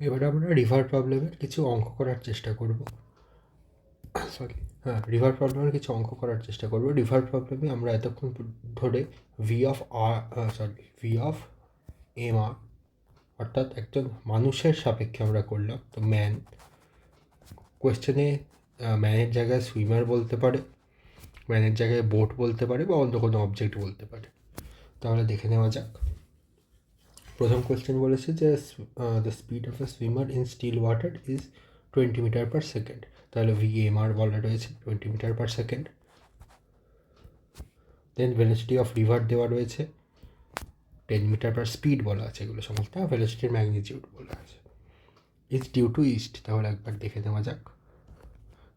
এবারে আমরা রিভার প্রবলেমের কিছু অঙ্ক করার চেষ্টা করব। সরি হ্যাঁ রিভার প্রবলেমের কিছু অঙ্ক করার চেষ্টা করব। রিভার প্রবলেমে আমরা এতক্ষণ ধরে V of R sorry V of M R অর্থাৎ একজন মানুষের সাপেক্ষে আমরা করলাম। তো ম্যান কোয়েশ্চেনে ম্যানের জায়গায় সুইমার বলতে পারে ম্যানের জায়গায় বোট বলতে পারে বা অন্য কোনো অবজেক্ট বলতে পারে। তাহলে দেখে নেওয়া যাক। প্রথম কোয়েশ্চেন বলেছে যে the speed of a swimmer in still water is twenty metre per second তাহলে ভিএমআর বলা রয়েছে twenty metre per second then velocity of river দেওয়া রয়েছে টেন মিটার পার স্পিড বলা আছে এগুলো সমস্ত ভেলোসিটির ম্যাগনিটিউড বলা আছে। ইজ ডিউ টু ইস্ট তাহলে একবার দেখে নেওয়া যাক।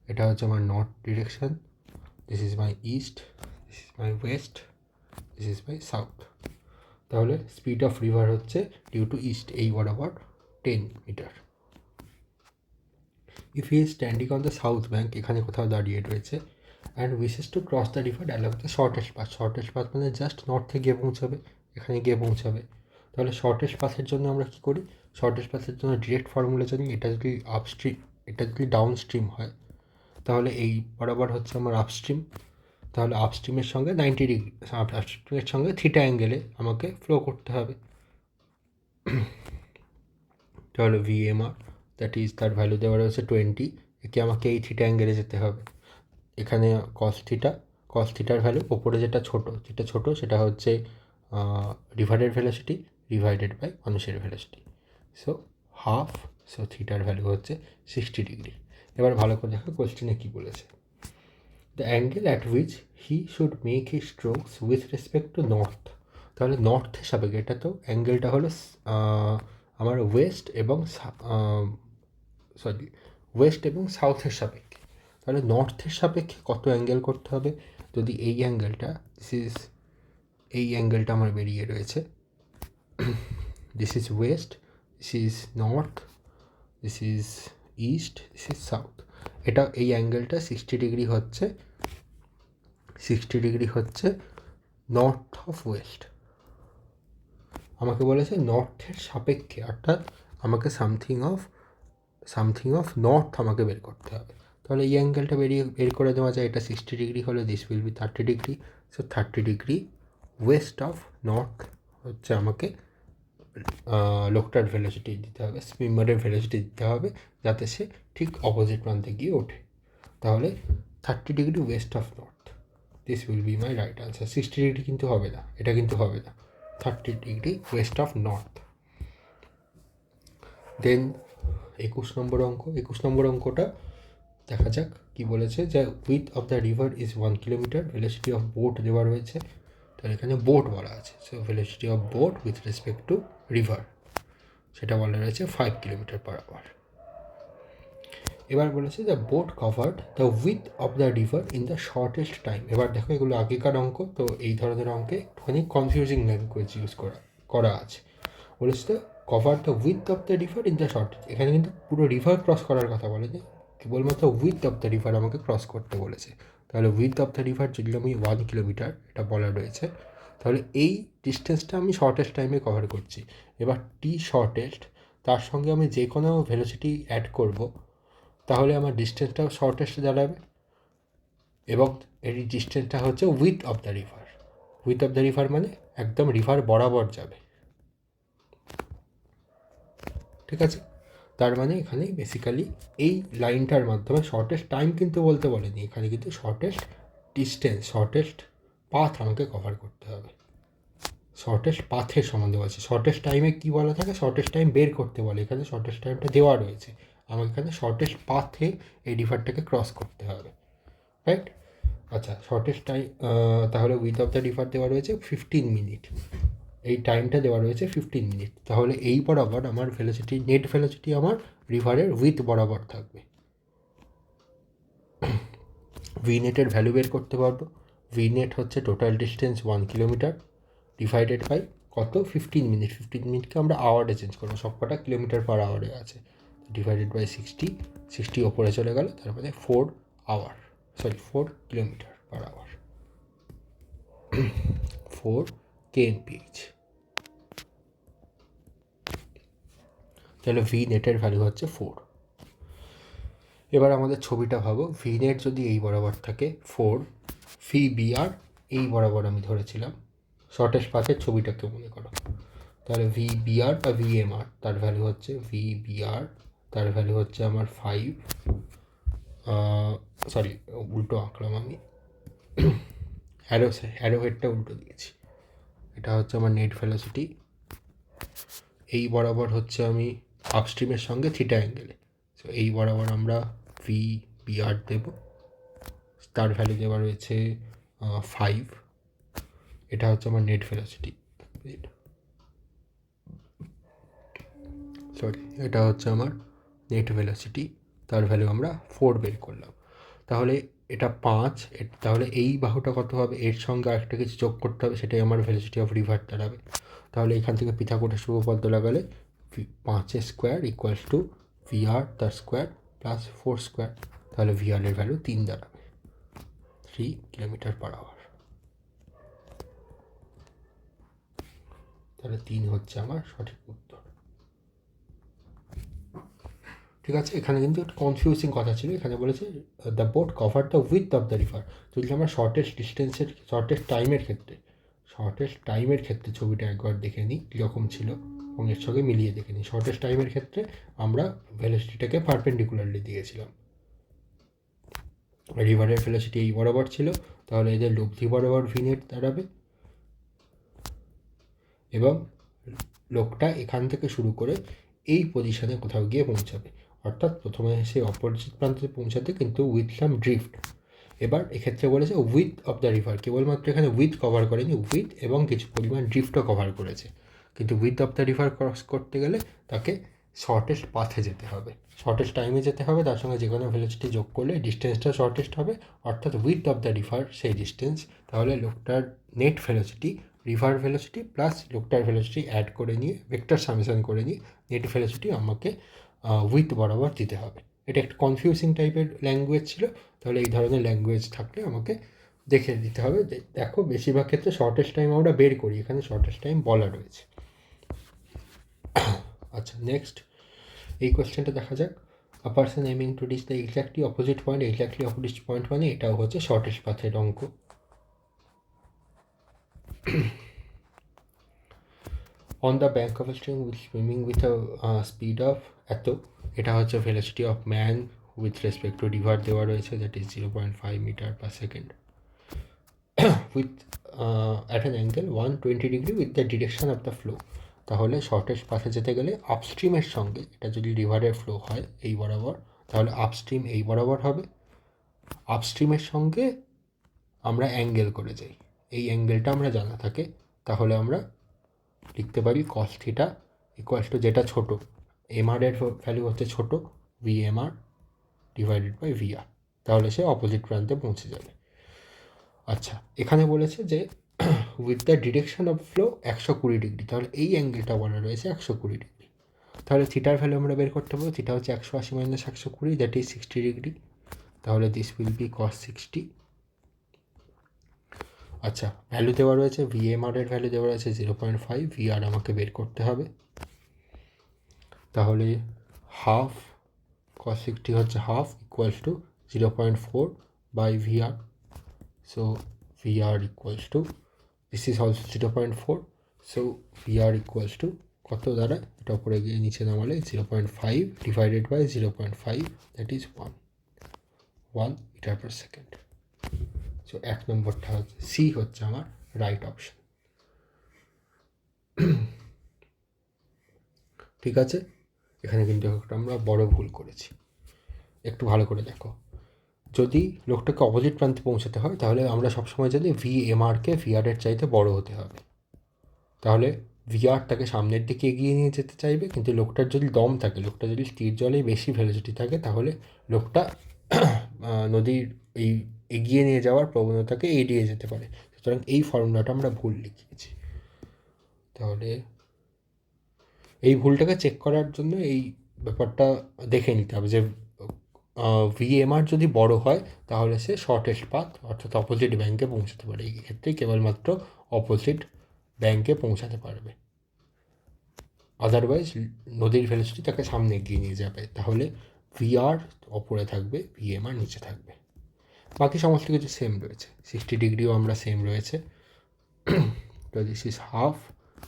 এটা হচ্ছে আমার north direction this is my east this is my west this is my south তাহলে স্পিড অফ রিভার হচ্ছে ডিউ টু ইস্ট এই বরাবর ten metre if he standing on the south bank এখানে কোথাও দাঁড়িয়ে রয়েছে and wishes to cross the river along the shortest path shortest path মানে just নর্থে গিয়ে পৌঁছাবে, এখানে গিয়ে পৌঁছাবে। তাহলে শর্টেস্ট পাথের জন্য আমরা কী করি? শর্টেস্ট পাথের জন্য ডিরেক্ট ফর্মুলা জানি, এটা যদি আপস্ট্রিম এটা যদি ডাউন স্ট্রিম হয়, তাহলে এই বরাবর হচ্ছে আমার আপস্ট্রিম তাহলে আপস্ট্রিমের সঙ্গে নাইনটি ডিগ্রি আপস্ট্রিমের সঙ্গে থিটা অ্যাঙ্গেলে আমাকে ফ্লো করতে হবে। তাহলে ভিএমআর দ্যাট ইজ তার ভ্যালু দেওয়া রয়েছে টোয়েন্টি একে আমাকে এই থিটা অ্যাঙ্গেলে যেতে হবে। এখানে কস থিটা কস থিটার ভ্যালু ওপরে যেটা ছোট যেটা ছোট সেটা হচ্ছে রিভারের ভ্যালোসিটি ডিভাইডেড বাই মানুষের ভ্যালোসিটি সো হাফ সো থিটার ভ্যালু হচ্ছে সিক্সটি ডিগ্রি এবার ভালো করে দেখো কোয়েশ্চেনে কী বলেছে। The angle at which he should make he strokes with respect to north তাহলে নর্থের সাপেক্ষে এটা তো অ্যাঙ্গেলটা হলো আমার ওয়েস্ট এবং সরি ওয়েস্ট এবং সাউথের সাপেক্ষে। তাহলে নর্থের সাপেক্ষে কত অ্যাঙ্গেল করতে হবে? যদি এই অ্যাঙ্গেলটা দিস ইজ এই অ্যাঙ্গেলটা আমার বেরিয়ে রয়েছে this is west this is north this is east this is south এটা এই অ্যাঙ্গেলটা সিক্সটি ডিগ্রি হচ্ছে সিক্সটি ডিগ্রি হচ্ছে নর্থ অফ ওয়েস্ট আমাকে বলেছে নর্থের সাপেক্ষে, অর্থাৎ আমাকে something of something of north আমাকে বের করতে হবে। তাহলে এই অ্যাঙ্গেলটা বেরিয়ে, বের করে দেওয়া যায়, এটা সিক্সটি ডিগ্রি হলে this will be thirty degree so thirty degree west of north হচ্ছে আমাকে লোকটার ভেলোসিটি দিতে হবে স্পিমারের ভেলোসিটি দিতে হবে যাতে সে ঠিক অপোজিট প্রান্তে গিয়ে ওঠে। তাহলে thirty degree west of north this will be my right answer sixty degree কিন্তু হবে না, এটা কিন্তু হবে না। Thirty degree west of north then একুশ নম্বর অঙ্ক, একুশ নম্বর অঙ্কটা দেখা যাক কি বলেছে যে width of the river is one kilometre velocity of boat দেওয়া রয়েছে, তাহলে এখানে বোট বলা আছে। So velocity of boat with respect to river সেটা বলা রয়েছে ফাইভ কিলোমিটার পার আওয়ার এবার বলেছে the boat covered the width of the river in the shortest time এবার দেখো এগুলো আগেকার অঙ্ক, তো এই ধরনের অঙ্কে একটুখানি কনফিউজিং ল্যাঙ্গুয়েজ ইউজ করা করা আছে। বলেছে তো cover the width of the river in the short এখানে কিন্তু পুরো রিভার ক্রস করার কথা বলেছে কেবলমাত্র উইথ অফ দ্য রিভার আমাকে ক্রস করতে বলেছে। তাহলে উইথ অফ দ্য রিভার যদি আমি ওয়ান কিলোমিটার এটা বলা রয়েছে। তাহলে এই ডিস্টেন্সটা আমি শর্টেস্ট টাইমে কভার করছি। এবার টি শর্টেস্ট তার সঙ্গে আমি যে কোনো ভেলোসিটি অ্যাড করব, তাহলে আমার ডিস্টেন্সটাও শর্টেস্ট দাঁড়াবে এবং এই ডিস্টেন্সটা হচ্ছে width of the river width of the river মানে একদম রিভার বরাবর যাবে। ঠিক আছে? তার মানে এখানে বেসিক্যালি এই লাইনটার মাধ্যমে শর্টেস্ট টাইম কিন্তু বলতে বলেনি, এখানে কিন্তু শর্টেস্ট ডিস্টেন্স শর্টেস্ট পাথ আমাকে কভার করতে হবে। শর্টেস্ট পাথের সম্বন্ধে বলছে। শর্টেস্ট টাইমে কী বলা থাকে? শর্টেস্ট টাইম বের করতে বলে। এখানে শর্টেস্ট টাইমটা দেওয়া রয়েছে। আমাকে এখানে শর্টেস্ট পাথে এই রিভারটাকে ক্রস করতে হবে। রাইট আচ্ছা শর্টেস্ট টাইম তাহলে উইথ অফ দ্য রিভার দেওয়া রয়েছে ফিফটিন মিনিট এই টাইমটা দেওয়া রয়েছে ফিফটিন মিনিট তাহলে এই বরাবর আমার ভেলোসিটি নেট ভেলোসিটি আমার রিভারের উইথ বরাবর থাকবে। ভি নেটের ভ্যালু বের করতে পারব। ভি নেট হচ্ছে total distance one kilometre divided by কত? ফিফটিন মিনিট ফিফটিন মিনিটকে আমরা আওয়ারে চেঞ্জ করব। সব কটা কিলোমিটার পার আওয়ারে আছে। ডিভাইডেড বাই সিক্সটি সিক্সটি ওপরে চলে গেল তার four hour sorry four kilometre per hour four KMPH তাহলে ভি নেটের ভ্যালু হচ্ছে ফোর এবার আমাদের ছবিটা ভাবো। ভি নেট যদি এই বরাবর থাকে ফোর ভি বিআর এই বরাবর আমি ধরেছিলাম। শর্টেস্ট পাথের ছবিটাকে মনে করো। তাহলে ভি বিআর বা ভি এম আর তার ভ্যালু হচ্ছে ভি বিআর তার ভ্যালু হচ্ছে আমার ফাইভ সরি উল্টো আঁকলাম আমি। অ্যারো অ্যারো হেডটা উল্টো দিয়েছি। এটা হচ্ছে আমার নেট ভ্যালোসিটি এই বরাবর হচ্ছে আমি আপস্ট্রিমের সঙ্গে থিটা অ্যাঙ্গেলে সো এই বরাবর আমরা ভি বিআর দেব। তার ভ্যালু দেওয়া রয়েছে ফাইভ এটা হচ্ছে আমার নেট ভেলোসিটি সরি এটা হচ্ছে আমার নেট ভেলোসিটি তার ভ্যালু আমরা ফোর বের করলাম। তাহলে এটা পাঁচ তাহলে এই বাহুটা কত হবে? এর সঙ্গে আরেকটা কিছু যোগ করতে হবে, সেটাই আমার ভেলোসিটি অফ রিভার দাঁড়াবে। তাহলে এখান থেকে পিথাগোরাস উপপাদ্য লাগালে পাঁচের স্কোয়ার ইকুয়ালস টু ভিআর তার স্কোয়ার প্লাস ফোর স্কোয়ার তাহলে ভিআর এর ভ্যালু তিন দাঁড়াবে। থ্রি কিলোমিটার পার আওয়ার তাহলে তিন হচ্ছে আমার সঠিক উত্তর। ঠিক আছে, এখানে কিন্তু একটা কনফিউজিং কথা ছিল। এখানে বলেছে the boat cover the width of the river যদি আমরা শর্টেস্ট ডিস্টেন্সের শর্টেস্ট টাইমের ক্ষেত্রে শর্টেস্ট টাইমের ক্ষেত্রে ছবিটা একবার দেখে নিই, কীরকম ছিল, এবং এর সঙ্গে মিলিয়ে দেখে নিই। শর্টেস্ট টাইমের ক্ষেত্রে আমরা ভেলোসিটিটাকে পারপেন্ডিকুলারলি দিয়েছিলাম। রিভারের ভেলোসিটি এই বরাবর ছিল, তাহলে এদের লব্ধি বরাবর ভিনেট দাঁড়াবে। এবং লোকটা এখান থেকে শুরু করে এই পজিশনে কোথাও গিয়ে পৌঁছাবে। অর্থাৎ প্রথমে সে অপোজিট প্রান্তে পৌঁছাতে কিন্তু উইথ সাম ড্রিফট এবার এক্ষেত্রে বলেছে উইথ অফ দ্য রিভার কেবলমাত্র এখানে উইথ কভার করেনি উইথ এবং কিছু পরিমাণ ড্রিফটও কভার করেছে। কিন্তু width of the river cross করতে গেলে তাকে শর্টেস্ট পাথে যেতে হবে। শর্টেস্ট টাইমে যেতে হবে, তার সঙ্গে যে কোনো ভেলোসিটি যোগ করলে ডিস্টেন্সটা শর্টেস্ট হবে, অর্থাৎ উইথ অফ দ্য রিভার সেই ডিস্টেন্স তাহলে লোকটার net velocity river velocity plus লোকটার ভেলোসিটি অ্যাড করে নিয়ে ভেক্টর সামেশন করে নিয়ে নেট ভেলোসিটি আমাকে উইথ বরাবর দিতে হবে। এটা একটা কনফিউজিং টাইপের ল্যাঙ্গুয়েজ ছিল, তাহলে এই ধরনের ল্যাঙ্গুয়েজ থাকলে আমাকে দেখে দিতে হবে দেখো বেশিরভাগ ক্ষেত্রে শর্টেস্ট টাইম আমরা বের করি, এখানে শর্টেস্ট টাইম বলা রয়েছে। আচ্ছা নেক্সট এই কোয়েশ্চেনটা দেখা যাক। A person aiming to reach the exactly opposite point exactly opposite point মানে এটাও হচ্ছে শর্টেস্ট পাথের অঙ্ক। On the bank of string with swimming with speed of এত, এটা হচ্ছে velocity of man with respect to river দেওয়া রয়েছে that is zero point five metre per second with at an angle one twenty degree with the direction of the flow তাহলে shortest পাশে যেতে গেলে আপস্ট্রিমের সঙ্গে এটা যদি রিভারের ফ্লো হয় এই বরাবর, তাহলে আপস্ট্রিম এই বরাবর হবে। আপস্ট্রিমের সঙ্গে আমরা অ্যাঙ্গেল করে যাই। এই অ্যাঙ্গেলটা আমরা জানা থাকে, তাহলে আমরা লিখতে পারি কস থিটা ইকুয়ালস টু যেটা ছোট এমআর এর ভ্যালু হচ্ছে ছোট V M R divided by V R তাহলে সে অপোজিট প্রান্তে পৌঁছে যাবে। আচ্ছা এখানে বলেছে যে with the direction of flow একশো কুড়ি ডিগ্রি তাহলে এই অ্যাঙ্গেলটা বলা রয়েছে একশো কুড়ি ডিগ্রি তাহলে থিটার ভ্যালু আমরা বের করতে পারব। থিটা হচ্ছে একশো আশি মাইনাস একশো কুড়ি দ্যাট ইজ সিক্সটি ডিগ্রি তাহলে this will be cos sixty আচ্ছা ভ্যালু দেওয়া রয়েছে ভিএমআর এর ভ্যালু দেওয়া রয়েছে জিরো পয়েন্ট ফাইভ ভিআর আমাকে বের করতে হবে। তাহলে হাফ কস সিক্সটি হচ্ছে half equals to zero point four by VR so VR equals to also zero point four so VR equals to কত দ্বারা? এটা উপরে গিয়ে নিচে নামালে zero point five divided by zero point five that is one one metre per second so এক নম্বরটা হচ্ছে C হচ্ছে আমার রাইট অপশন ঠিক আছে? এখানে কিন্তু আমরা বড় ভুল করেছি। একটু ভালো করে দেখো। যদি লোকটাকে অপোজিট প্রান্তে পৌঁছাতে হয়, তাহলে আমরা সবসময় জানি ভি এম এমআরকে ভিআরের চাইতে বড় হতে হবে। তাহলে ভিআর তাকে সামনের দিকে এগিয়ে নিয়ে যেতে চাইবে, কিন্তু লোকটার যদি দম থাকে, লোকটা যদি স্থির জলে বেশি ভেলোসিটি থাকে, তাহলে লোকটা নদীর এই এগিয়ে নিয়ে যাওয়ার প্রবণতাকে এড়িয়ে যেতে পারে। সুতরাং এই ফর্মুলাটা আমরা ভুল লিখিয়েছি তাহলে এই ভুলটাকে চেক করার জন্য এই ব্যাপারটা দেখে নিতে হবে যে ভিএমআর যদি বড় হয়, তাহলে সে শর্টেস্ট পাথ অর্থাৎ অপোজিট ব্যাংকে পৌঁছাতে পারে। এই ক্ষেত্রে কেবলমাত্র অপোজিট ব্যাংকে পৌঁছাতে পারবে। আদারওয়াইজ নদীর ভেলোসিটি তাকে সামনে এগিয়ে নিয়ে যাবে। তাহলে ভিআর ওপরে থাকবে ভিএমআর নিচে থাকবে। বাকি সমস্ত কিছু সেম রয়েছে। সিক্সটি ডিগ্রিও আমরা সেম রয়েছে। তো দিস ইজ হাফ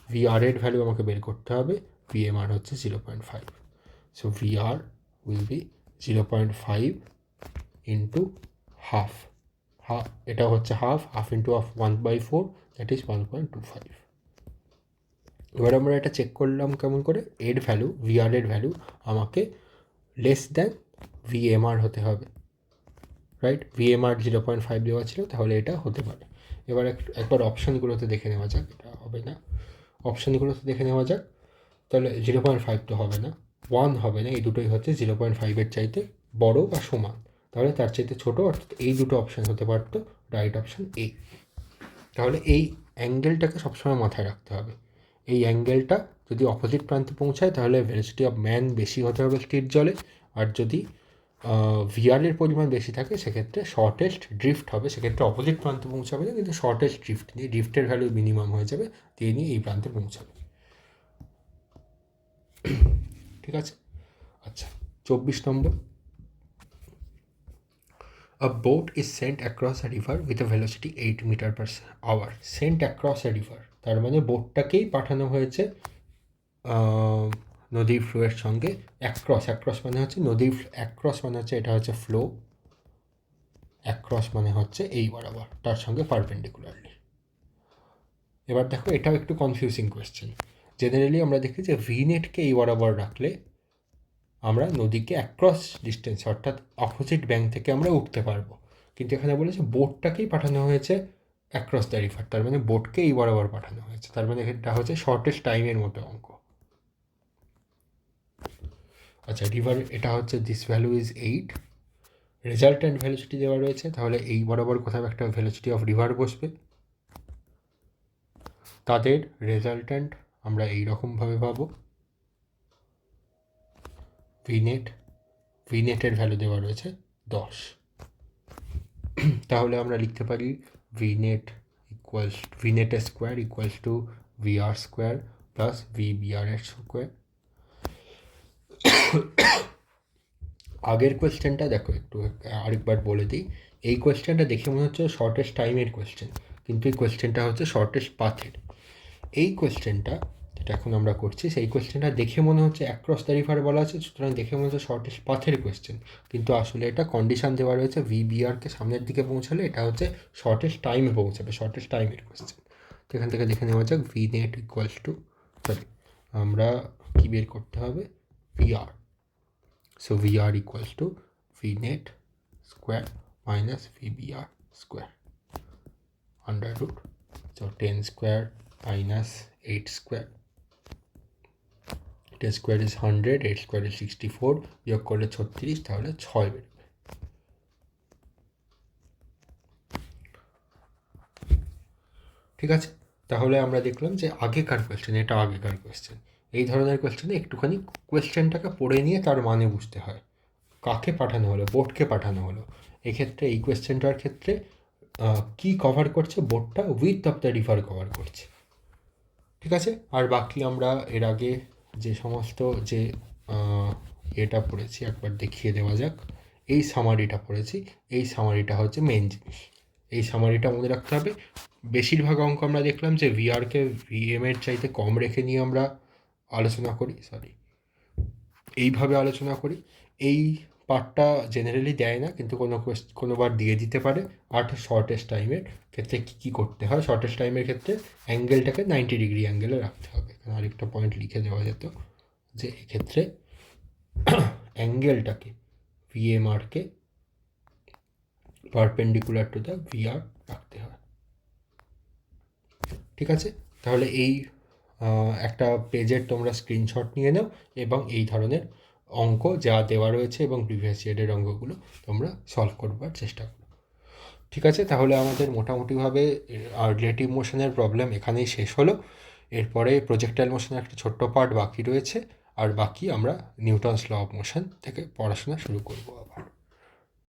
ভিআর এর ভ্যালু আমাকে বের করতে হবে ভিএমআর হচ্ছে zero point five so VR will be zero point five into half half এটা হচ্ছে half half into half one by four that is one point two five এবার আমরা এটা চেক করলাম কেমন করে? এর ভ্যালু ভিআর এর ভ্যালু আমাকে লেস দ্যান ভিএমআর হতে হবে right VMR zero point five দেওয়া ছিল, তাহলে এটা হতে পারে। এবার এক- একবার অপশানগুলোতে দেখে নেওয়া যাক, এটা হবে না। অপশানগুলোতে দেখে নেওয়া যাক, তাহলে জিরো পয়েন্ট ফাইভ তো হবে না। ওয়ান হবে না, এই দুটোই হচ্ছে জিরো পয়েন্ট ফাইভের চাইতে বড় বা সমান। তাহলে তার চাইতে ছোটো, অর্থাৎ এই দুটো অপশান হতে পারতো রাইট অপশান এ তাহলে এই অ্যাঙ্গেলটাকে সবসময় মাথায় রাখতে হবে। এই অ্যাঙ্গেলটা যদি অপোজিট প্রান্তে পৌঁছায়, তাহলে ভেলোসিটি অফ ম্যান বেশি হতে হবে স্থির জলে। আর যদি ভিআরের পরিমাণ বেশি থাকে, সেক্ষেত্রে শর্টেস্ট ড্রিফট হবে। সেক্ষেত্রে অপোজিট প্রান্তে পৌঁছাবে না, কিন্তু শর্টেস্ট ড্রিফট নিয়ে ড্রিফটের ভ্যালু মিনিমাম হয়ে যাবে, দিয়ে নিয়ে এই প্রান্তে পৌঁছাবে। ঠিক আছে? আচ্ছা চব্বিশ নম্বর। A boat is sent across a river with a velocity 8 meter per hour. Sent across a river. তার মানে বোটটাকেই পাঠানো হয়েছে নদীর ফ্লোয়ের সঙ্গে। অ্যাক্রস অ্যাক্রস মানে হচ্ছে নদীর অ্যাক্রস মানে হচ্ছে, এটা হচ্ছে ফ্লো অ্যাক্রস মানে হচ্ছে এই বরাবর, তার সঙ্গে পারপেন্ডিকুলারলি এবার দেখো, এটাও একটু কনফিউজিং কোয়েশ্চেন জেনারেলি আমরা দেখি যে ভি নেটকে এই বরাবর রাখলে আমরা নদীকে অ্যাক্রস ডিস্টেন্স অর্থাৎ অপোজিট ব্যাংক থেকে আমরা উঠতে পারব। কিন্তু এখানে বলেছে বোটটাকেই পাঠানো হয়েছে অ্যাক্রস দ্য রিভার তার মানে বোটকে এই বরাবর পাঠানো হয়েছে। তার মানে এটা হচ্ছে শর্টেস্ট টাইমের মতো অঙ্ক। আচ্ছা রিভার এটা হচ্ছে this value is eight resultant velocity দেওয়া রয়েছে, তাহলে এই বরাবর কোথাও একটা ভ্যালোসিটি অফ রিভার বসবে। তাদের রেজাল্ট্যান্ট আমরা এই রকমভাবে পাবো। ভিনেট ভিনেটের ভ্যালু দেওয়া রয়েছে দশ। তাহলে আমরা লিখতে পারি V net equals ভিনেটের square equals to VR square plus V BR এর স্কোয়ার আগের কোয়েশ্চেনটা দেখো একটু, আরেকবার বলে দিই। এই কোয়েশ্চেনটা দেখে মনে হচ্ছে শর্টেস্ট টাইমের কোয়েশ্চেন কিন্তু এই কোয়েশ্চেনটা হচ্ছে শর্টেস্ট পাথের এই কোয়েশ্চেনটা যেটা এখন আমরা করছি, সেই কোয়েশ্চেনটা দেখে মনে হচ্ছে অ্যাক্রস দ্য রিভার বলা আছে, সুতরাং দেখে মনে হচ্ছে শর্টেস্ট পাথের কোয়েশ্চেন কিন্তু আসলে এটা কন্ডিশন দেওয়া রয়েছে ভিবিআরকে সামনের দিকে পৌঁছালে এটা হচ্ছে শর্টেস্ট টাইমে পৌঁছাবে শর্টেস্ট টাইমের কোয়েশ্চেন তো এখান থেকে দেখে নেওয়া যাক V net equals to sorry আমরা কী বের করতে হবে? VR so VR equals to V net square minus VBR square under root so ten square eight square ten square is hundred eight square is sixty four বিয়োগ করলে ছত্রিশ, তাহলে ছয় বেরোবে ঠিক আছে? তাহলে আমরা দেখলাম যে আগেকার কোয়েশ্চেন এটা আগেকার কোয়েশ্চেন এই ধরনের কোয়েশ্চেনে একটুখানি কোয়েশ্চেনটাকে পড়ে নিয়ে তার মানে বুঝতে হয়। কাকে পাঠানো হলো? বোর্ডকে পাঠানো হলো। এক্ষেত্রে এই কোয়েশ্চেনটার ক্ষেত্রে কি কভার করছে? বোর্ডটা width of the river cover করছে। ঠিক আছে? আর বাকি আমরা এর আগে যে সমস্ত যে এটা পড়েছি, একবার দেখিয়ে দেওয়া যাক। এই সামারিটা পড়েছি। এই সামারিটা হচ্ছে মেন জিনিস। এই সামারিটা মনে রাখতে হবে। বেশিরভাগ অঙ্ক আমরা দেখলাম যে ভিআরকে ভিএম এর চাইতে কম রেখে নিয়ে আমরা আলোচনা করি। সরি এইভাবে আলোচনা করি। এই পার্টটা জেনারেলি দেয় না, কিন্তু কোনো কোনোবার দিয়ে দিতে পারে আর শর্টেস্ট টাইমের ক্ষেত্রে কী কী করতে হয়? শর্টেস্ট টাইমের ক্ষেত্রে অ্যাঙ্গেলটাকে নাইনটি ডিগ্রি অ্যাঙ্গেলে রাখতে হবে। আরেকটা পয়েন্ট লিখে দেওয়া যেত যে এক্ষেত্রে অ্যাঙ্গেলটাকে ভিএমআরকে পারপেন্ডিকুলার টু দ্য ভিআর রাখতে হয়। ঠিক আছে? তাহলে এই একটা পেজের তোমরা স্ক্রিনশট নিয়ে নাও এবং এই ধরনের অঙ্ক যা দেওয়া রয়েছে এবং প্রিভিয়াস ইয়ারের অঙ্কগুলো তোমরা সলভ করবার চেষ্টা করো। ঠিক আছে? তাহলে আমাদের মোটামুটিভাবে রিলেটিভ মোশনের প্রবলেম এখানেই শেষ হলো। এরপরে প্রজেক্টাইল মোশনের একটা ছোট্ট পার্ট বাকি রয়েছে। আর বাকি আমরা নিউটনস ল অফ মোশন থেকে পড়াশোনা শুরু করব আবার।